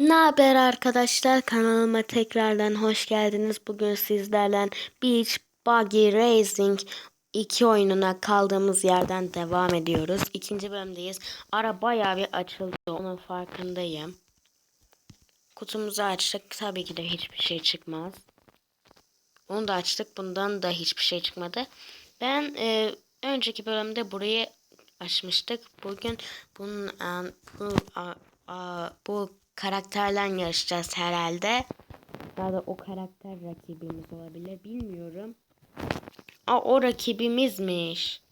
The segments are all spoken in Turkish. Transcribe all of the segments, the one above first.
Ne haber arkadaşlar? Kanalıma tekrardan hoş geldiniz. Bugün sizlerle Beach Buggy Racing 2 oyununa kaldığımız yerden devam ediyoruz. İkinci bölümdeyiz. Ara bayağı bir açıldı. Onun farkındayım. Kutumuzu açtık. Tabii ki de hiçbir şey çıkmaz. Onu da açtık. Bundan da hiçbir şey çıkmadı. Ben e, önceki bölümde burayı açmıştık. Bugün bunun bu, a, a, bu karakterle yarışacağız herhalde. Ya da o karakter rakibimiz olabilir. Bilmiyorum. Aa, o rakibimizmiş.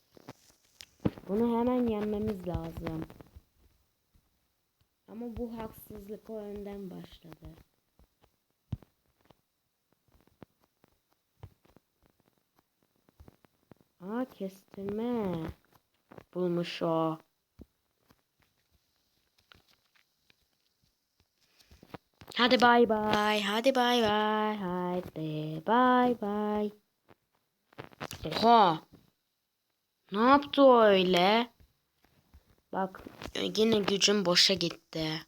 Bunu hemen yenmemiz lazım. Ama bu haksızlık o önden başladı. Aa kestirme. Bulmuş o. Hadi bay bay. Hadi bay bay. Hadi bay bay. Oha. Ne yaptı o öyle? Bak yine gücüm boşa gitti.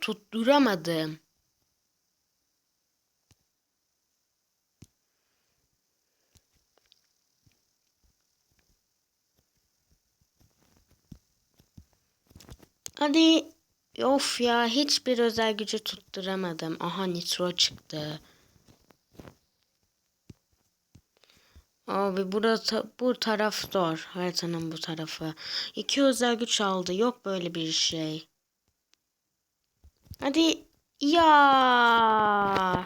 Tutturamadım. Hadi. Of ya hiçbir özel gücü tutturamadım. Aha nitro çıktı. Abi burası bu taraf zor. Haritanın bu tarafı. İki özel güç aldı. Yok böyle bir şey. Hadi. Ya.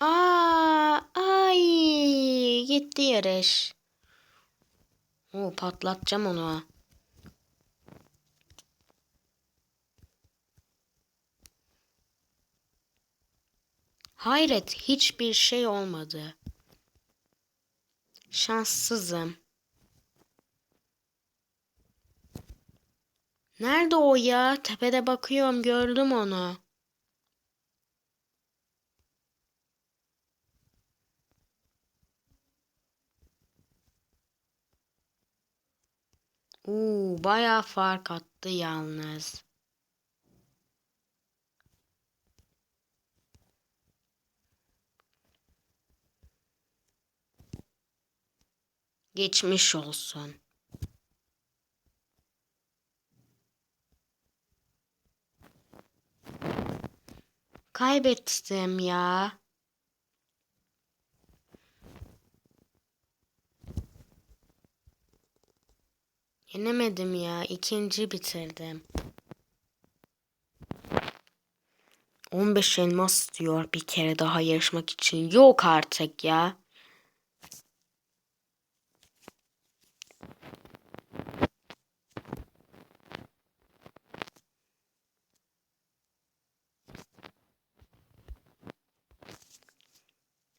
Aa, ay gitti yarış. Oo, patlatacağım onu. Hayret hiçbir şey olmadı. Şanssızım. Nerede o ya? Tepede bakıyorum gördüm onu. Oo, bayağı fark attı yalnız. Geçmiş olsun. Kaybettim ya. Yenemedim ya. İkinci bitirdim. 15 elmas diyor bir kere daha yarışmak için. Yok artık ya.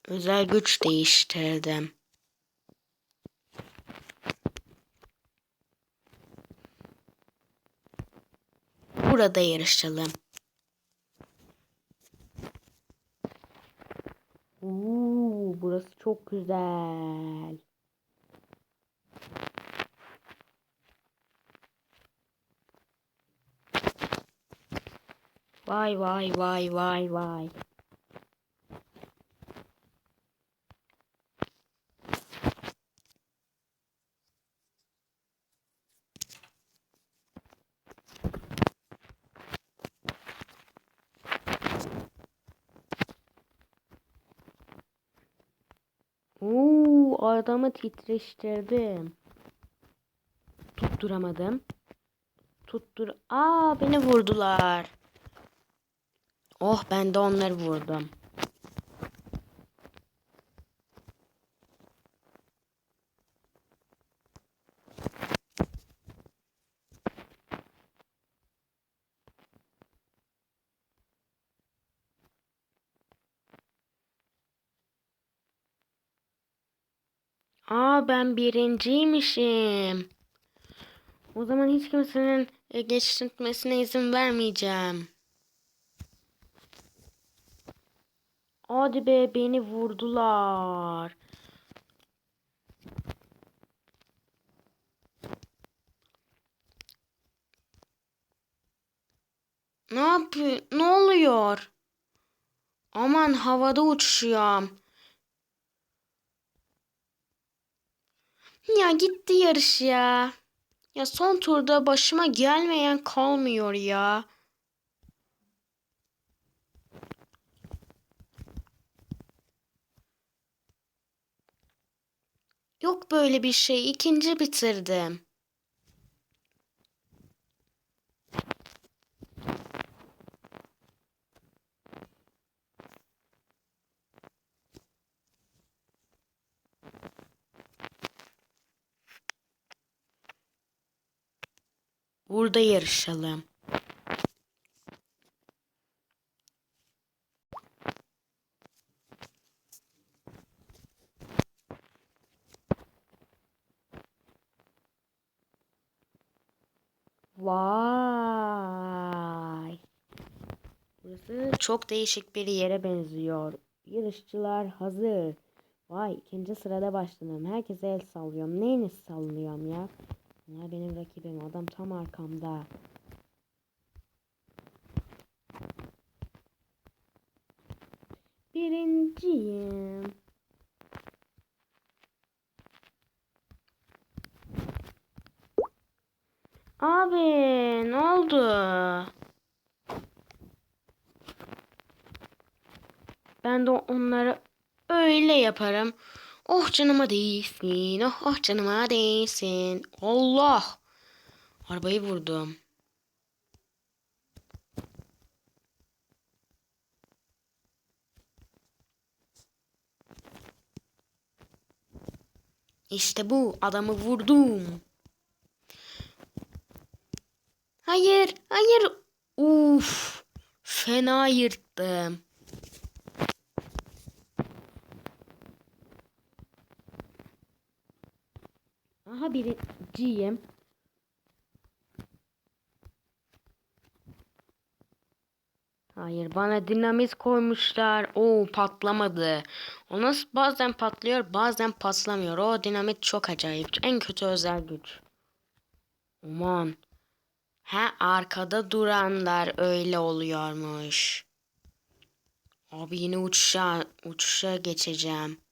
Özel güç değiştirdim. Burada yarışalım. Oo, burası çok güzel. Vay vay vay vay vay. Oo, adamı titreştirdim. Tutturamadım. Tuttur. Aa, beni vurdular. Oh, ben de onları vurdum. Aa ben birinciymişim. O zaman hiç kimsenin e, geçirtmesine izin vermeyeceğim. Hadi be beni vurdular. Ne yapıyor? Ne oluyor? Aman havada uçuşuyorum. Ya gitti yarış ya. Ya son turda başıma gelmeyen kalmıyor ya. Yok böyle bir şey. İkinci bitirdim. Burada yarışalım. Vay. Burası çok değişik bir yere benziyor. Yarışçılar hazır. Vay ikinci sırada başladım. Herkese el sallıyorum. Neyini sallıyorum ya? Bunlar benim rakibim. Adam tam arkamda. Birinciyim. Abi ne oldu? Ben de onları öyle yaparım. Oh canıma değsin. Oh, oh canıma değsin. Allah. Arabayı vurdum. İşte bu adamı vurdum. Hayır, hayır. Uf. Fena yırttım. Aha birinciyim. Hayır bana dinamit koymuşlar. Oo patlamadı. O nasıl bazen patlıyor bazen patlamıyor. O dinamit çok acayip. En kötü özel güç. Aman. He arkada duranlar öyle oluyormuş. Abi yine uçuşa, uçuşa geçeceğim.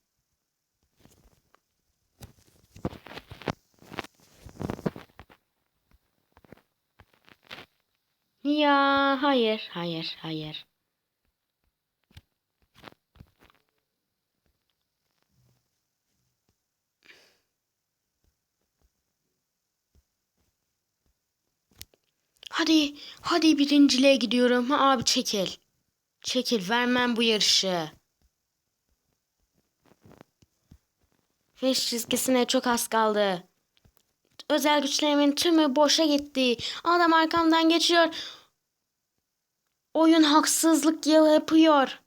Ya hayır hayır hayır. Hadi hadi birinciliğe gidiyorum. Ha, abi çekil. Çekil vermem bu yarışı. Finish çizgisine çok az kaldı. Özel güçlerimin tümü boşa gitti. Adam arkamdan geçiyor. Oyun haksızlık yapıyor.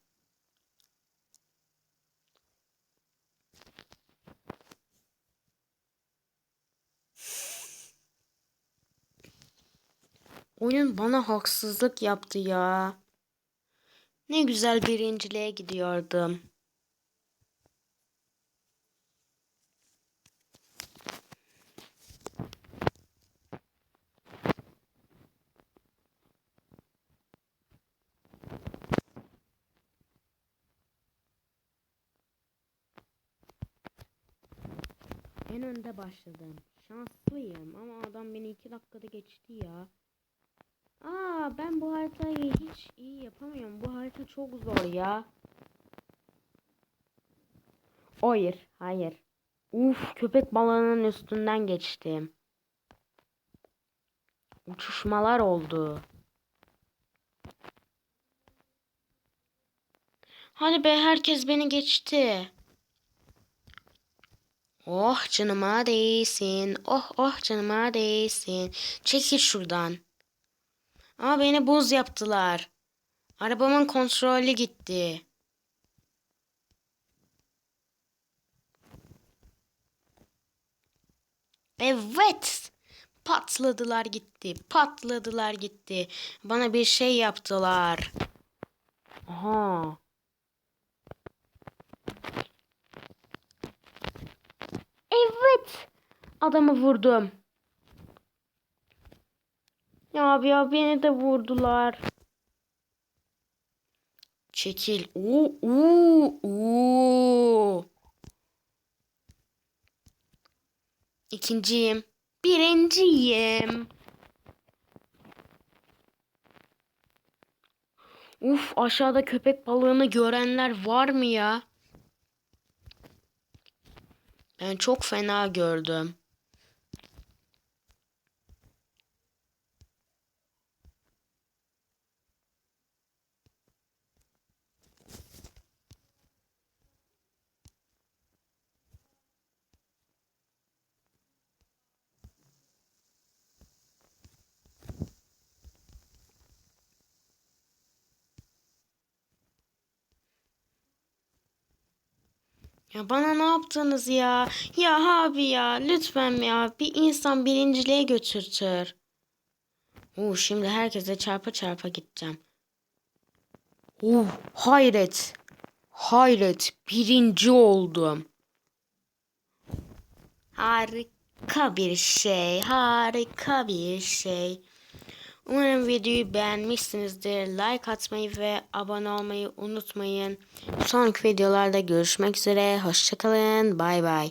Oyun bana haksızlık yaptı ya. Ne güzel birinciliğe gidiyordum. En önde başladım. Şanslıyım ama adam beni iki dakikada geçti ya. Aa ben bu haritayı hiç iyi yapamıyorum. Bu harita çok zor ya. Hayır, hayır. Uf köpek balığının üstünden geçtim. Uçuşmalar oldu. Hadi be herkes beni geçti. Oh canıma değsin. Oh oh canıma değsin. Çekil şuradan. Ama beni buz yaptılar. Arabamın kontrolü gitti. Evet. Patladılar gitti. Patladılar gitti. Bana bir şey yaptılar. Aha. Evet. Adamı vurdum. Ya abi ya beni de vurdular. Çekil. Oo, oo, oo. İkinciyim. Birinciyim. Uf aşağıda köpek balığını görenler var mı ya? Ben çok fena gördüm. Ya bana ne yaptınız ya? Ya abi ya lütfen ya bir insan birinciliğe götürtür. Oo, şimdi herkese çarpa çarpa gideceğim. Oh hayret. Hayret birinci oldum. Harika bir şey. Harika bir şey. Umarım videoyu beğenmişsinizdir. Like atmayı ve abone olmayı unutmayın. Sonraki videolarda görüşmek üzere. Hoşçakalın. Bay bay.